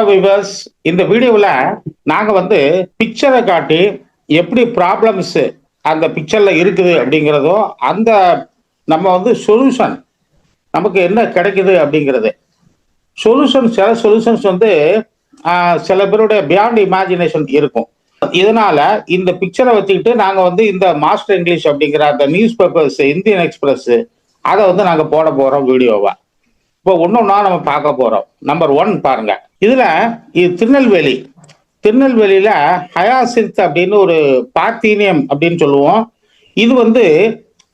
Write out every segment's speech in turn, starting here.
Hello viewers இந்த வீடியோவில் நாங்கள் வந்து பிக்சரை காட்டி எப்படி ப்ராப்ளம்ஸ் அந்த பிக்சரில் இருக்குது அப்படிங்கிறதோ அந்த நம்ம வந்து சொல்யூஷன் நமக்கு என்ன கிடைக்குது அப்படிங்கிறது. சொல்யூஷன் சில சொல்யூஷன்ஸ் வந்து சில பேருடைய பியாண்ட் இமேஜினேஷன் இருக்கும். இதனால இந்த பிக்சரை வச்சுக்கிட்டு நாங்கள் வந்து இந்த மாஸ்டர் இங்கிலீஷ் அப்படிங்கிற அந்த நியூஸ் பேப்பர்ஸ் இந்தியன் எக்ஸ்பிரஸ் அதை வந்து நாங்கள் போட போகிறோம் வீடியோவா. இப்போ ஒன்னொன்னா நம்ம பார்க்க போறோம். நம்பர் ஒன் பாருங்க. இதுல இது திருநெல்வேலி. திருநெல்வேலியில ஹயாசின்த் அப்படின்னு ஒரு பார்த்தீனியம் அப்படின்னு சொல்லுவோம். இது வந்து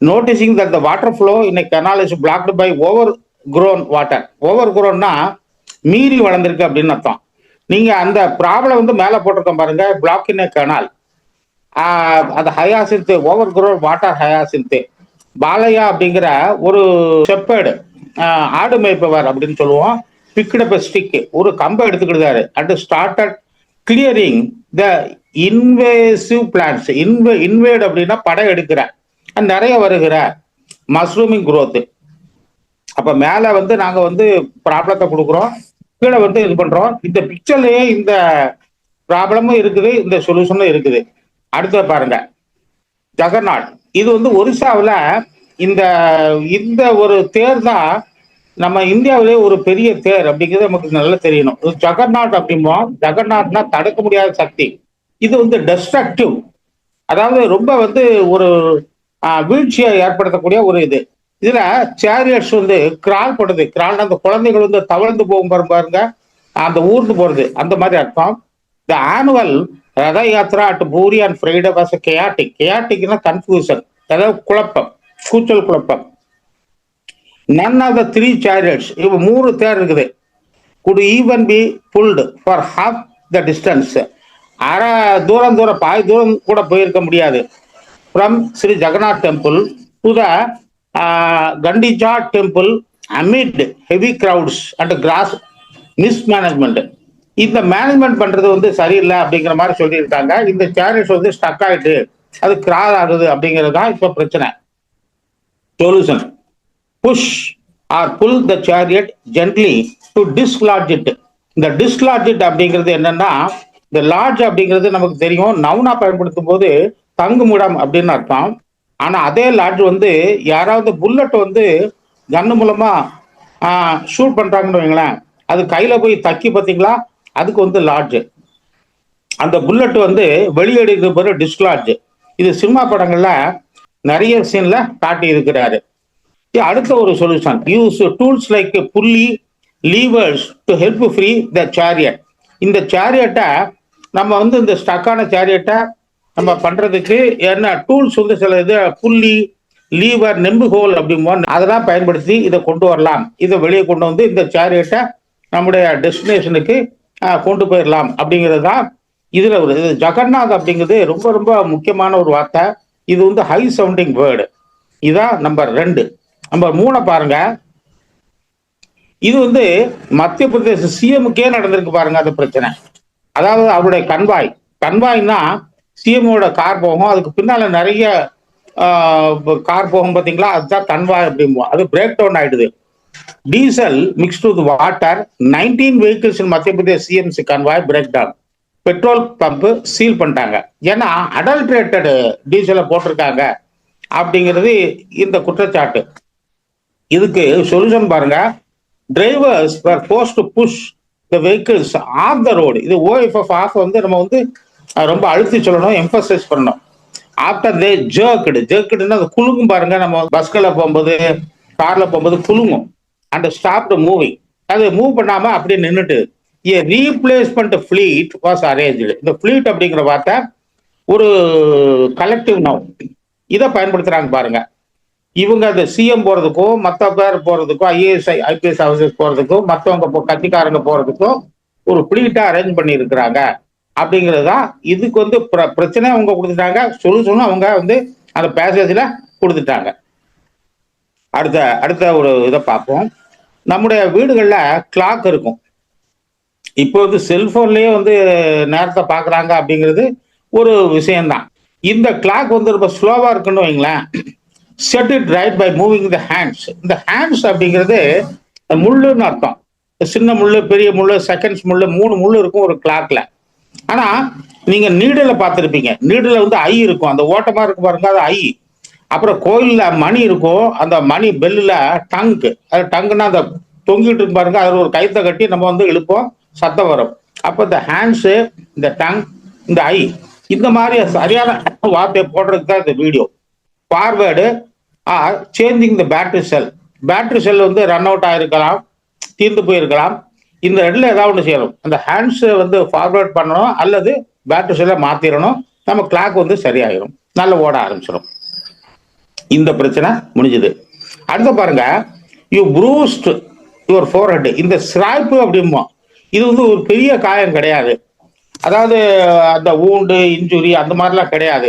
noticing that the water flow in canal is blocked by overgrown water over குரோன்னா மீறி வளர்ந்துருக்கு அப்படின்னு அர்த்தம். நீங்க அந்த ப்ராப்ளம் வந்து மேலே போட்டிருக்கோம் பாருங்க. பிளாக் இன் கெனால் அந்த hyacinth over grown water hyacinth பாலையா அப்படிங்கிற ஒரு செப்பேடு ஆடு மேய்ப்பவர் அப்படின்னு சொல்லுவோம். பிக்கட ஸ்டிக் ஒரு கம்பை எடுத்துக்கிட்டாரு and started clearing the invasive plants inva invade அப்படின்னா படம் எடுக்கிற நிறைய வருகிற மஷ்ரூமிங் குரோத்து அப்ப மேல வந்து நாங்க வந்து ப்ராப்ளத்தை கொடுக்குறோம். கீழே வந்து இது பண்றோம். இந்த பிக்சர்லயே இந்த ப்ராப்ளமும் இருக்குது. இந்த சொல்யூஷனும் இருக்குது. அடுத்த பாருங்க. ஜெகநாட் இது வந்து ஒரிசாவில் இந்த இந்த ஒரு தேர் தான் நம்ம இந்தியாவிலே ஒரு பெரிய தேர் அப்படிங்கிறது நமக்கு நல்லா தெரியணும். இது ஜெகநாட் அப்படிம்போம் ஜெகநாத்னா தடுக்க முடியாத சக்தி. இது வந்து டெஸ்ட்ரக்டிவ் அதாவது ரொம்ப வந்து ஒரு வீழ்ச்சியை ஏற்படுத்தக்கூடிய ஒரு இது. இதுல சேரியட்ஸ் வந்து கிரால் படுது கிரால் அந்த குழந்தைகள் வந்து தவழ்ந்து போகும் பாருங்க அந்த ஊர்ந்து போறது. அந்த மாதிரி அர்த்தம். The annual Rath Yatra at Puri and Friday was chaotic கேட்டிக்னா confusion அதாவது குழப்பம். கூச்சல் குழப்பம். None of the three chariots இப்போ மூணு தேர் இருக்குது. Could even be pulled for half the distance அரை தூரம் தூரம் பாய் தூரம் கூட போயிருக்க முடியாது. From Shri Jagannath temple to the Gundicha temple amid heavy crowds and gross mismanagement இந்த மேனேஜ்மெண்ட் பண்றது வந்து சரியில்லை அப்படிங்கிற மாதிரி சொல்லியிருக்காங்க. இந்த சேரியட்ஸ் வந்து ஸ்டக் ஆயிட்டு அது கிராஸ் ஆகுது அப்படிங்கிறது தான் இப்போ பிரச்சனை. Solution push or pull the chariot gently to dislodge it இந்த டிஸ்லார்ஜ் இட் அப்படிங்கிறது என்னன்னா இந்த லார்ஜ் அப்படிங்கிறது நமக்கு தெரியும். நவுனா பயன்படுத்தும் போது தங்குமிடம் அப்படின்னு அர்த்தம். ஆனா அதே லார்ஜ் வந்து யாராவது புல்லட் வந்து கன்னு மூலமா ஷூட் பண்றாங்கன்னு வைங்களேன். அது கையில போய் தக்கி பார்த்தீங்களா? அதுக்கு வந்து லார்ஜ் அந்த புல்லட் வந்து வெளியெடுக்கிற பிறகு டிஸ்லார்ஜ் இது சினிமா படங்கள்ல நிறைய சீன்ல காட்டி இருக்கிறாரு அடுத்த ஒரு solution use tools like pulleys levers to help free the chariot இந்த சேரியட்டை நம்ம வந்து இந்த ஸ்டக்கான சேரியட்டை நம்ம பண்றதுக்கு என்ன டூல்ஸ் வந்து சில இது புள்ளி லீவர் நெம்புகோல் அப்படிமோ அதெல்லாம் பயன்படுத்தி இதை கொண்டு வரலாம். இதை வெளியே கொண்டு வந்து இந்த சேரியட்டை நம்முடைய டெஸ்டினேஷனுக்கு கொண்டு போயிடலாம் அப்படிங்கிறது தான் இதில் ஒரு இது. ஜெகநாத் அப்படிங்கிறது ரொம்ப ரொம்ப முக்கியமான ஒரு வார்த்தை. இது வந்து ஹை சவுண்டிங் வேர்டு இதான் நம்பர் ரெண்டு. நம்பர் மூணை பாருங்க. இது வந்து மத்திய பிரதேச சிஎமுக்கே நடந்திருக்கு பாருங்க அந்த பிரச்சனை. அதாவது அவருடைய கன்வாய் கன்வாய்னா சிஎம்மோட கார் போகும். அதுக்கு பின்னால நிறைய கார் போகும் பார்த்தீங்களா அதுதான் கன்வாய் அப்படிம்போம் அது பிரேக் டவுன் ஆயிடுது. Diesel mixed water nineteen vehicles Madhya Pradesh CMC convoy break down petrol pump seal பண்ணிட்டாங்க. ஏன்னா அடல்ட்ரேட்டடு டீசலை போட்டிருக்காங்க அப்படிங்கிறது இந்த குற்றச்சாட்டு. இதுக்கு சொல்யூஷன் பாருங்க. Drivers were post to push the vehicles off the road இது ஓஎஃப்எஃப் ஆஃப் வந்து நம்ம வந்து ரொம்ப அழுத்தி சொல்லணும் எம்பசைஸ் பண்ணணும். ஆஃப்டர் தே ஜேர்க்குடு ஜேர்க்டுன்னா அது குலுங்கும் பாருங்க. நம்ம பஸ்களில் போகும்போது கார்ல போகும்போது குலுங்கும். அண்ட் ஸ்டாப்டு மூவிங் அது மூவ் பண்ணாமல் அப்படியே நின்றுட்டு a replacement fleet was arrange இந்த ஃபிளீட் அப்படிங்கிற வார்த்தை ஒரு கலெக்டிவ் நவ் இதை பயன்படுத்துகிறாங்க பாருங்க. இவங்க அந்த சிஎம் போகிறதுக்கும் மற்ற பேர் போகிறதுக்கும் ஐஏஎஸ் ஐபிஎஸ் ஆஃபீஸர்ஸ் போகிறதுக்கும் மற்றவங்க கட்சிக்காரங்க போகிறதுக்கும் ஒரு ஃபிளீட்டா அரேஞ்ச் பண்ணியிருக்கிறாங்க. அப்படிங்கிறது தான் இதுக்கு வந்து பிர- பிரச்சனை அவங்க கொடுத்துட்டாங்க. சொல்யூஷனும் அவங்க வந்து அந்த பேசேஜில் கொடுத்துட்டாங்க. அடுத்த அடுத்த ஒரு இதை பார்ப்போம். நம்முடைய வீடுகளில் கிளாக் இருக்கும். இப்போ வந்து செல்போன்லயே வந்து நேரத்தை பார்க்குறாங்க அப்படிங்கிறது ஒரு விஷயம்தான். இந்த கிளாக் வந்து ரொம்ப ஸ்லோவா இருக்குன்னு வைங்களேன். Set it right by moving the hands இந்த ஹேண்ட்ஸ் அப்படிங்கிறது முள்ளுன்னு அர்த்தம். சின்ன முள்ளு பெரிய முள்ளு செகண்ட்ஸ் முள்ளு மூணு முள்ளு இருக்கும் ஒரு கிளாக்ல ஆனா நீங்க நீடல பார்த்துருப்பீங்க. நீடல வந்து ஐ இருக்கும். அந்த ஓட்டமா இருக்கு பாருங்க அது ஐ அப்புறம் கோயில்ல மணி இருக்கும் அந்த மணி பெல்லுல டங்கு அது டங்குன்னா அந்த தொங்கிட்டு இருக்கு பாருங்க அதில் ஒரு கைத்தை கட்டி நம்ம வந்து இழுப்போம். சத்தம் வரும். அப்போ இந்த ஹேண்ட்ஸு இந்த டங் இந்த ஐ இந்த மாதிரி சரியான வார்த்தையை போடுறதுக்கு தான் இந்த video forward or changing the battery cell battery cell வந்து ரன் அவுட் ஆகிருக்கலாம் தீர்ந்து போயிருக்கலாம். இந்த ரெண்டில் ஏதாவது ஒன்று செய்யணும். அந்த ஹேண்ட்ஸை வந்து ஃபார்வேர்ட் பண்ணணும் அல்லது பேட்டரி செல்லை மாற்றிடணும் நம்ம கிளாக் வந்து சரியாயிரும். நல்ல ஓட ஆரம்பிச்சிடும் இந்த பிரச்சனை முடிஞ்சது. அடுத்து பாருங்க யூ ப்ரூஸ்ட் யுவர் ஃபோர்ஹெட் இந்த ஸ்ராய்ப்பு அப்படிமோ இது வந்து ஒரு பெரிய காயம் கிடையாது. அதாவது அந்த ஊண்டு இன்ஜுரி அந்த மாதிரிலாம் கிடையாது.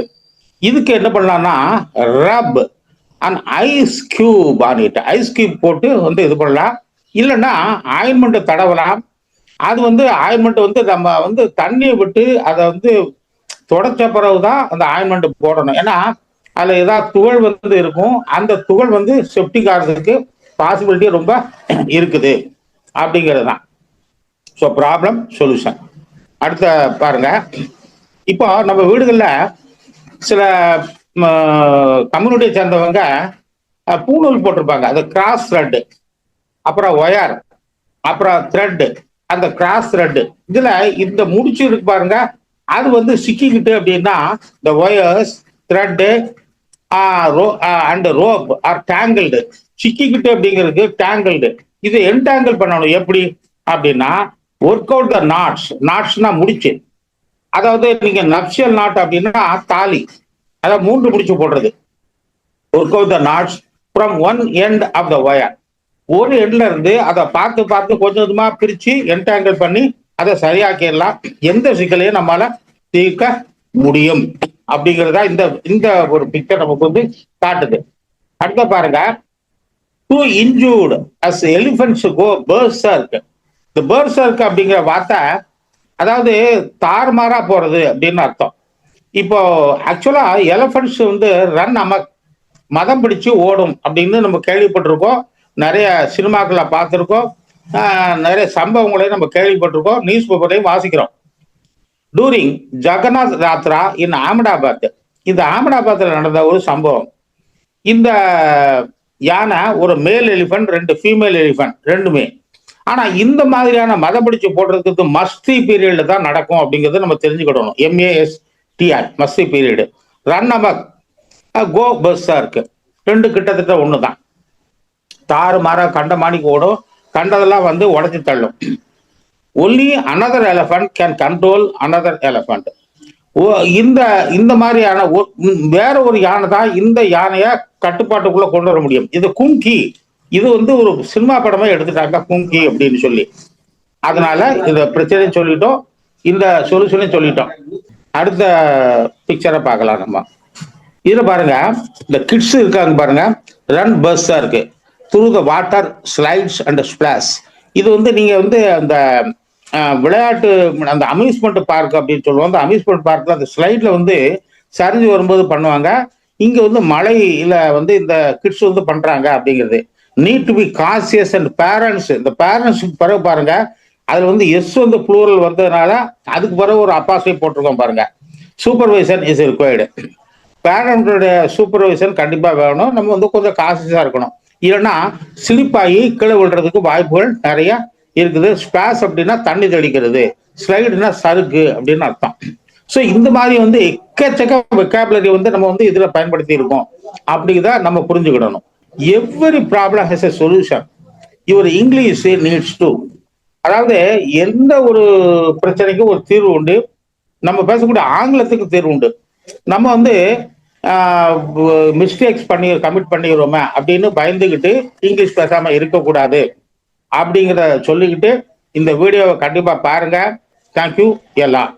இதுக்கு என்ன பண்ணலாம்னா ரப் அண்ட் ஐஸ் கியூப் ஆனிட்டு ஐஸ் கியூப் போட்டு வந்து இது பண்ணலாம். இல்லைன்னா ஆயின்மெண்ட்டை தடவலாம். அது வந்து ஆயின்மெண்ட் வந்து நம்ம வந்து தண்ணியை விட்டு அதை வந்து தொடச்ச பிறகு தான் அந்த ஆயின்மெண்ட் போடணும். ஏன்னா அதில் ஏதாவது துகள் வந்து இருக்கும். அந்த துகள் வந்து செப்டிக் ஆகிறதுக்கு பாசிபிலிட்டி ரொம்ப இருக்குது. அப்படிங்கிறது தான் ஸோ ப்ராப்ளம் சொல்யூஷன் அடுத்த பாருங்க. இப்போ நம்ம வீடுகளில் சில கம்யூனிட்டியை சேர்ந்தவங்க பூணூல் போட்டிருப்பாங்க. அது கிராஸ் த்ரெட்டு அப்புறம் ஒயர் அப்புறம் த்ரெட்டு அந்த கிராஸ் த்ரெட்டு இதுல இந்த முடிச்சு இருக்கு பாருங்க. அது வந்து சிக்கிக்கிட்டு அப்படின்னா இந்த wires thread and rope or tangled சிக்கிக்கிட்டு அப்படிங்கிறது டேங்கிள்டு இது என்டாங்கிள் பண்ணணும். எப்படி? அப்படின்னா ஒர்க் அவுட் த நாட்ஸ் நாட்ஸ்னா முடிச்சு. அதாவது நீங்க நப்சியல் நாட் அப்படின்னா தாலி. அதாவது மூன்று முடிச்சு போடுறது. Work out the knots from one end of the wire ஒரு எண்ட்ல இருந்து அதை பார்த்து பார்த்து கொஞ்சம் கொஞ்சமா பிரிச்சு என்டாங்கிள் பண்ணி அதை சரியாக்கிடலாம். எந்த சிக்கலையும் நம்மளால தீர்க்க முடியும். அப்படிங்கிறதா இந்த இந்த ஒரு பிக்சர் நமக்கு வந்து காட்டுது. அடுத்த பாருங்க. Too injured as elephants go berserk இந்த பேர்சர்க் அப்படிங்கிற வார்த்தை அதாவது தார்மாரா போறது அப்படின்னு அர்த்தம். இப்போ ஆக்சுவலா எலிஃபென்ட்ஸ் வந்து ரன் அமக் மதம் பிடிச்சு ஓடும் அப்படின்னு நம்ம கேள்விப்பட்டிருக்கோம். நிறைய சினிமாக்களை பார்த்துருக்கோம். நிறைய சம்பவங்களையும் நம்ம கேள்விப்பட்டிருக்கோம். நியூஸ் பேப்பரையும் வாசிக்கிறோம். டூரிங் ஜெகநாத் ராத்ரா இன் அகமதாபாத் இந்த அகமதாபாத்தில் நடந்த ஒரு சம்பவம். இந்த யானை ஒரு மேல் எலிஃபன்ட் ரெண்டு ஃபீமேல் எலிஃபன்ட் ரெண்டுமே. ஆனா இந்த மாதிரியான மத பிடிச்சு போடுறதுக்கு மஸ்தி பீரியட்ல தான் நடக்கும் அப்படிங்கறத நம்ம தெரிஞ்சுக்கிடணும். M A S T R musth period run amok go பஸ்ஸா இருக்கு. ரெண்டு கிட்டத்தட்ட ஒன்று தான் தாறு மாறா கண்ட மாணிக்கு ஓடும். கண்டதெல்லாம் வந்து உடச்சி தள்ளும். Only another elephant can control another elephant இந்த இந்த மாதிரியான ஒ- வேற ஒரு யானை தான் இந்த யானையை கட்டுப்பாட்டுக்குள்ள கொண்டு வர முடியும். இது கும்கி. இது வந்து ஒரு சினிமா படமா எடுத்துட்டாங்க கும்கி அப்படின்னு சொல்லி. அதனால இந்த பிரச்சனையை சொல்லிட்டோம். இந்த சொல்யூஷனையும் சொல்லிட்டோம். அடுத்த பிக்சரை பார்க்கலாம் நம்ம. இதுல பாருங்க. இந்த கிட்ஸ் இருக்காங்க பாருங்க. ரன் பஸ் தான் இருக்கு. Through the water slides and splash இது வந்து நீங்க வந்து அந்த விளையாட்டு அந்த அம்யூஸ்மெண்ட் பார்க் அப்படின்னு சொல்லுவோம். அந்த அம்யூஸ்மெண்ட் பார்க்ல அந்த ஸ்லைட்ல வந்து சரிஞ்சு வரும்போது பண்ணுவாங்க. இங்க வந்து மழையில வந்து இந்த கிட்ஸ் வந்து பண்றாங்க அப்படிங்கிறது. Need to be cautious and parents இந்த பேரண்ட்ஸுக்கு பிறகு பாருங்க அதில் வந்து எஸ் வந்து புளூரல் வந்ததுனால அதுக்கு பிறகு ஒரு அப்பாசை போட்டிருக்கோம் பாருங்க. சூப்பர்வைசன் இஸ் ரிக்வயர்டு பேரண்டோட சூப்பர்வைசன் கண்டிப்பாக வேணும். நம்ம வந்து கொஞ்சம் காசியஸாக இருக்கணும். இல்லைன்னா ஸ்லிப் கீழே விழுறதுக்கு வாய்ப்புகள் நிறைய இருக்குது. ஸ்பேஸ் அப்படின்னா தண்ணி தெளிக்கிறது. ஸ்லைடுனா சறுக்கு அப்படின்னு அர்த்தம். ஸோ இந்த மாதிரி வந்து எக்கச்சக்க வெக்காபுலரி வந்து நம்ம வந்து இதில் பயன்படுத்தி இருக்கோம் அப்படிதான் நம்ம புரிஞ்சுக்கிடணும். Every problem has a solution your English needs to அதாவது எந்த ஒரு பிரச்சனைக்கும் ஒரு தீர்வு உண்டு? நம்ம பேசக்கூடிய ஆங்கிலத்துக்கு தீர்வு உண்டு. நம்ம வந்து மிஸ்டேக்ஸ் பண்ணி கமிட் பண்ணிடுறோமே அப்படின்னு பயந்துக்கிட்டு இங்கிலீஷ் பேசாம இருக்கக்கூடாது. அப்படிங்கிறத சொல்லிக்கிட்டு இந்த வீடியோவை கண்டிப்பா பாருங்க. தேங்க்யூ எல்லாம்